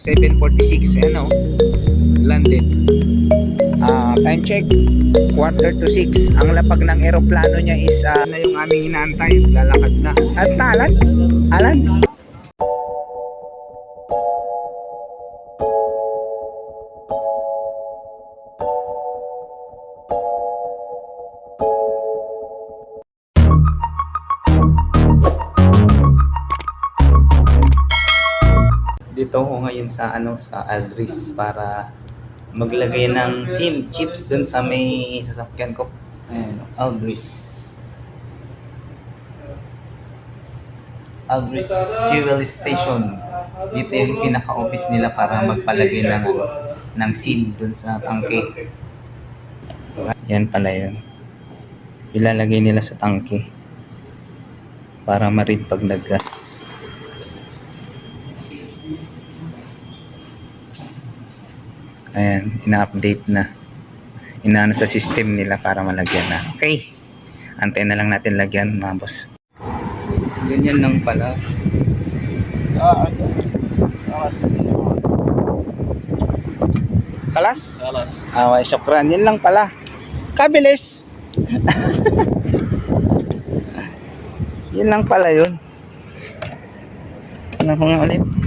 7.46, ayan o. Landed. Ah, time check. Quarter to 6. Ang lapag ng eroplano niya is ah, na yung aming inaantay. Lalakad na. At na, Alan? Alan? Dito ako ngayon sa ano sa Aldris para maglagay ng SIM chips dun sa may sasakyan ko. Ayan, Aldris. Aldris Fuel Station. Dito yung pinaka-office nila para magpalagay ng, ano, ng SIM dun sa tangke. Yan pala yun. Ilalagay nila sa tangke para marid pag naggas. Ayan, ina-update na. Inaano sa system nila para malagyan na. Okay. Antay na lang natin lagyan, mga boss. Ganyan lang pala. Kalas? Salas. Ah, okay, syukran. Yan lang pala. Kabilis. Yan lang pala yun. Ano ko nga ulit?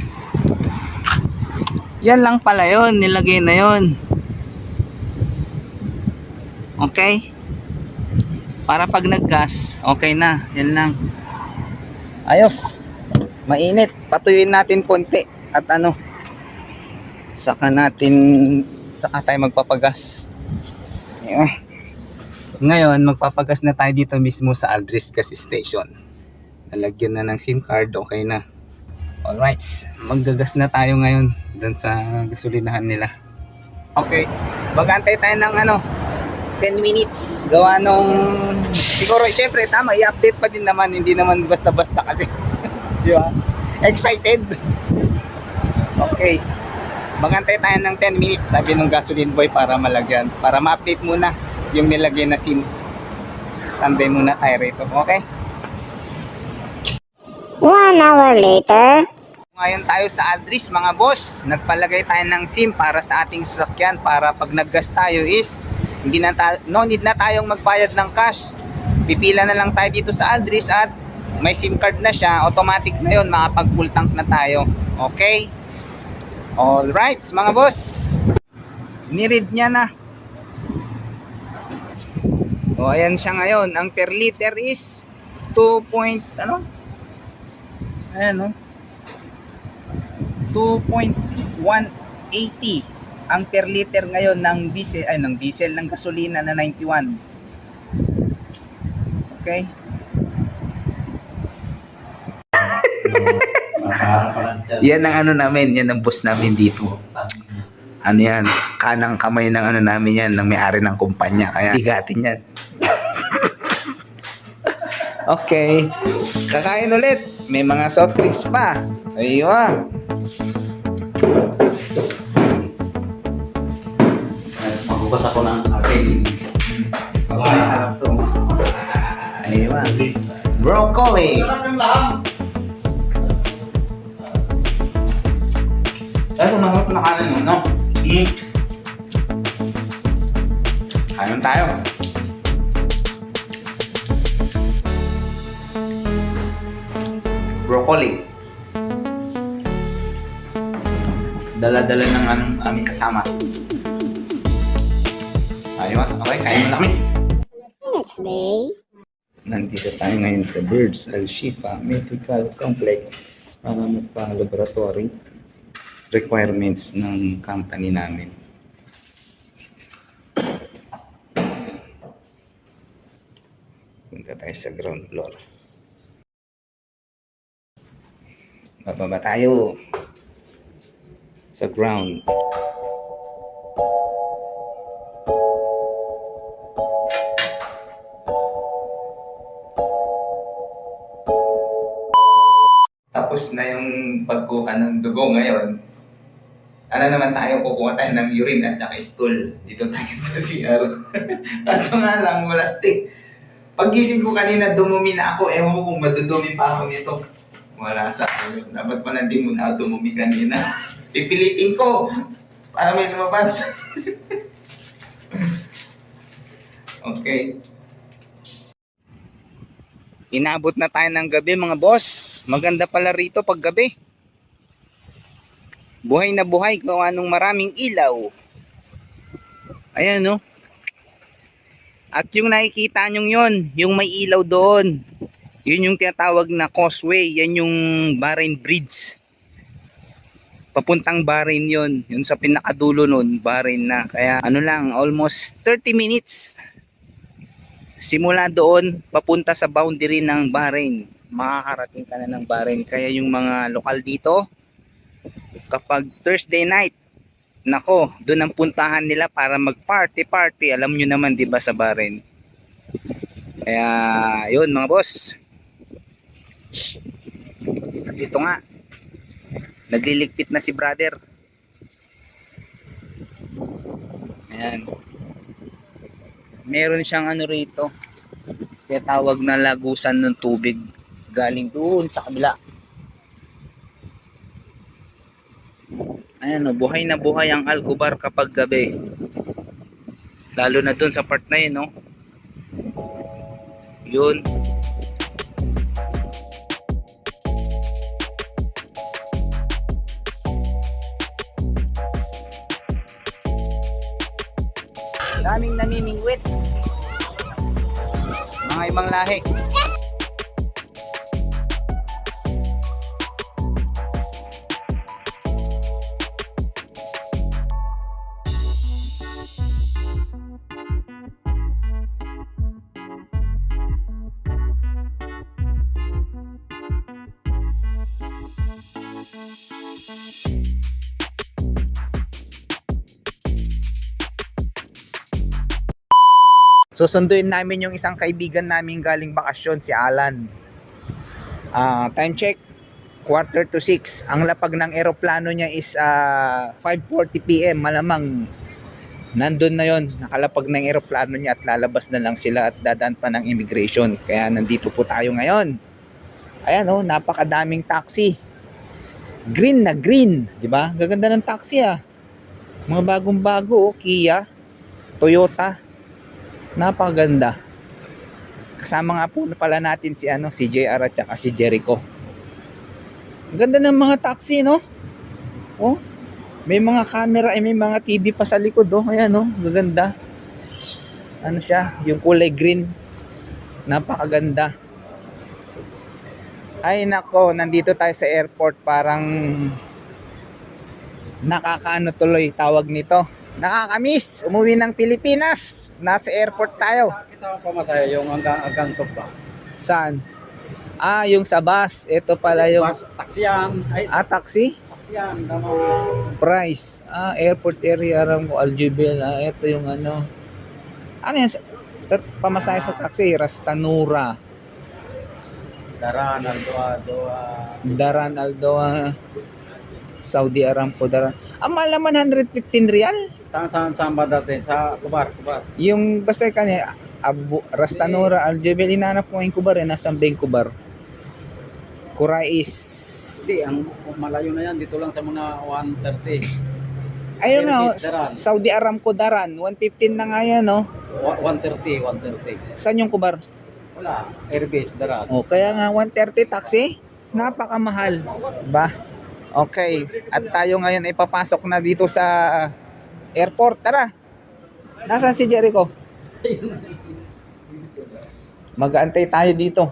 Yan lang pala yun. Nilagay na yun. Okay? Para pag naggas, okay na. Yan lang. Ayos. Mainit. Patuyuin natin konti. At ano, saka natin, saka tayo magpapagas. Ngayon, magpapagas na tayo dito mismo sa Aldris Gas Station. Nalagyan na ng SIM card, okay na. Alright, maggagas na tayo ngayon dun sa gasolinahan nila. Okay, magantay tayo ng ano, 10 minutes. Gawa nung, siguro, syempre, tama, i-update pa din naman, hindi naman basta-basta kasi. Di ba? Excited. Okay. Magantay tayo ng 10 minutes, sabi ng gasoline boy para malagyan. Para ma-update muna yung nilagay na SIM. Standby muna tayo rito. Okay? One hour later. Ngayon tayo sa Aldris mga boss. Nagpalagay tayo ng SIM para sa ating sasakyan para pag naggas tayo is hindi na ta- no need na tayong magbayad ng cash. Pipila na lang tayo dito sa Aldris at may SIM card na siya, automatic na 'yon, makapag full tank na tayo. Okay? All right, mga boss. Niread niya na. O ayan siya ngayon. Ang per liter is 2 point, ano? Ayan, no? 2.180 ang per liter ngayon ng diesel ay ng diesel ng gasolina na 91. Okay? Yan ang ano namin, yan ang boss namin dito. Ano yan, kanang kamay ng ano namin yan, ng may-ari ng kumpanya. Kaya higatin yan. okay. Kakain ulit. May mga soft drinks pa. Aywa. Broccoli. Ay, mahirap na kanin mo, no? Hmm. Kain tayo. Broccoli. Dala-dala ng anong aming kasama. Ayun, okay, kain mo na kami. Next day. Nandito tayo ngayon sa Birds Al Shifa Medical Complex para magpa-laboratory requirements ng company namin. Punta tayo sa ground floor. Bababa tayo sa ground. Pagkuha ng dugo ngayon. Ano naman tayo, kukuha tayo ng urine at saka stool. Dito tayo sa CR. Kaso nga lang, wala stick. Pagising ko kanina, dumumi na ako. Ewan ko kung madudumi pa ako nito. Wala sa akin. Dapat pa na mo na dumumi kanina. Pipilitin ko. Para may lumabas. okay. Inabot na tayo ng gabi mga boss. Maganda pala rito pag gabi. Buhay na buhay gawa ng maraming ilaw. Ayan no. At yung nakikita nyo yun, yung may ilaw doon. Yun yung tinatawag na causeway. Yan yung Bahrain Bridge. Papuntang Bahrain yun. Yun sa pinakadulo nun, Bahrain na. Kaya ano lang, almost 30 minutes. Simula doon, papunta sa boundary ng Bahrain. Makakarating ka na ng Bahrain. Kaya yung mga lokal dito, kapag Thursday night, nako, doon ang puntahan nila para mag-party-party. Alam nyo naman, di ba, sa Bahrain. Kaya, yun mga boss. Dito nga, nagliligpit na si brother. Ayan. Meron siyang ano rito. Kaya tawag na lagusan ng tubig galing doon sa kabila. Ayan o, buhay na buhay ang Alcobar kapag gabi. Lalo na doon sa part na yun, no? Yun. Daming namimingwit. Mga ibang lahi. Susunduin namin yung isang kaibigan namin galing bakasyon, si Alan. Ah, time check, quarter to 6. Ang lapag ng eroplano niya is ah, 5.40 p.m. Malamang nandun na yon nakalapag ng eroplano niya at lalabas na lang sila at dadaan pa ng immigration. Kaya nandito po tayo ngayon. Ayan oh, napakadaming taxi. Green na green, di ba? Gaganda ng taxi ah. Mga bagong-bago, oh, Kia, Toyota, napakaganda. Kasama nga po pala natin si ano si JR at saka si Jericho. Ang ganda ng mga taxi, no? Oh. May mga camera, eh, may mga TV pa sa likod, oh. Ayan, oh. Gaganda. Ano siya? Yung kulay green. Napakaganda. Ay, nako. Nandito tayo sa airport. Parang nakakaano tuloy tawag nito. Nakakamiss. Umuwi ng Pilipinas. Nasa airport tayo. Kita ko pa masaya yung hanggang hanggang top ba? Saan? Ah, yung sa bus. Ito pala yung Bus, taxi yan. Ay, ah, taxi. taxi yan. Tama. Price. Ah, airport area aram ko Aljibel. Ah, ito yung ano. Ano yan? Sa- sa- Pamasahe sa taxi. Rastanura. Daran, Aldoado. Daran Aldoa. Saudi Aramco Daran. Ang mahal naman 115 real. Saan, saan, saan ba dati? Sa Kubar, Kubar. Yung basta kanya Abu, Rastanura Aljibel. Inanap ko yung kubar eh. Nasaan ba yung kubar? Kurais. Hindi, ang malayo na yan. Dito lang sa mga 130. Ayun na, oh. Saudi Aramco Daran. 115 na nga yan, no? Wa- 130, 130. Saan yung kubar? Wala. Airbase, Daran. O, kaya nga 130 taxi, napakamahal. Ba? Okay. At tayo ngayon ay papasok na dito sa airport. Tara. Nasaan si Jericho? Mag-aantay tayo dito.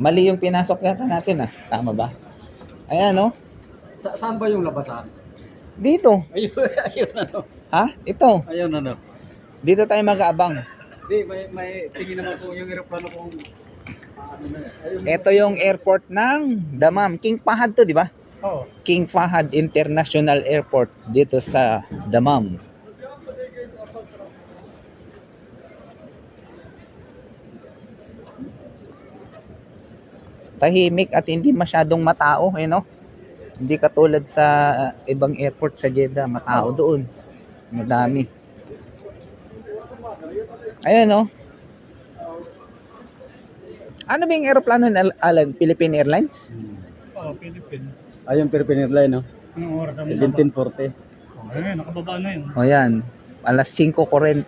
Mali yung pinasok yata natin ah. Tama ba? Ayan no? Sa, saan ba yung labasan? Dito. Ayun, ayun ano. Ha? Ito. Ayun ano. Dito tayo mag-aabang. Hindi, may, may tingin naman po yung aeroplano kung ano na. Ito yung airport ng Damam. King Fahad to, di ba? Oh. King Fahad International Airport dito sa Damam. Tahimik at hindi masyadong matao, eh no? Hindi katulad sa uh, ibang airport sa Jeddah, matao doon. Madami. Ayun no? Ano ba yung aeroplano ng Alan? Philippine Airlines? Oh, Philippine. Ayun, Philippine Airline, no? Anong oras ang 1740. Oh, ayun, nakababa na yun. O yan, alas 5.40.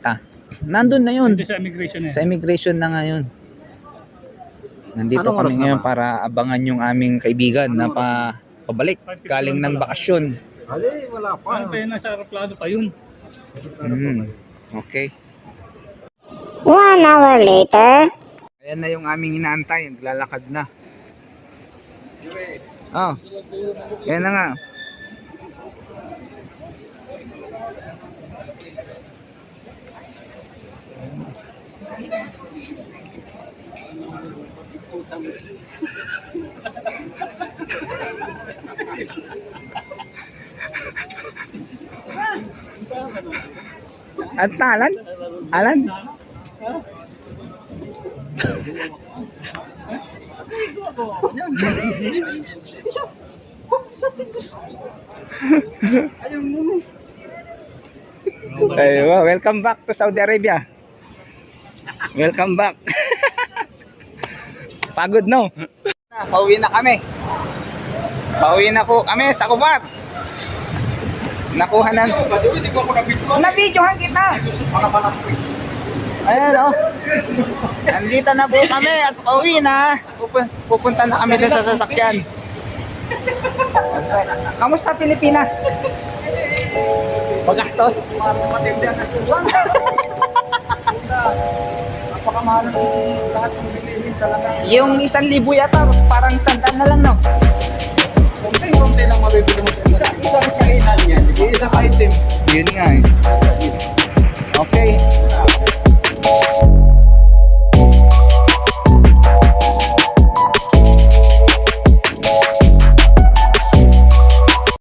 Nandun na yun. Dito sa immigration eh. Sa immigration na ngayon. Nandito Anong kami na ngayon ba? para abangan yung aming kaibigan na pa pabalik galing ng bakasyon. Ali, wala pa. Ano pa yun, nasa aeroplano pa yun. Mm. Okay. One hour later. Ayan na yung aming inaantay, naglalakad na. Oh. Ayan na nga. At na, Alan? Alan? Aywa, welcome back to Saudi Arabia. Welcome back. Pagod no? Pauwi na kami. Pauwi na ko kami sa Kubar. Nakuha na. Na-videohan kita. Ayan oh. Nandito na po kami at pauwi na. Pupu- Pupunta na kami dun sa sasakyan. Kamusta Pilipinas? Magastos? Matindi ang gastusan. Napakamahal ng lahat ng bilihin talaga. Yung isang libo yata, parang sandaan na lang, no? Kunti-kunti lang mabibili mo. Isa, isang kainan yan. Isang item. Yun nga eh. Okay.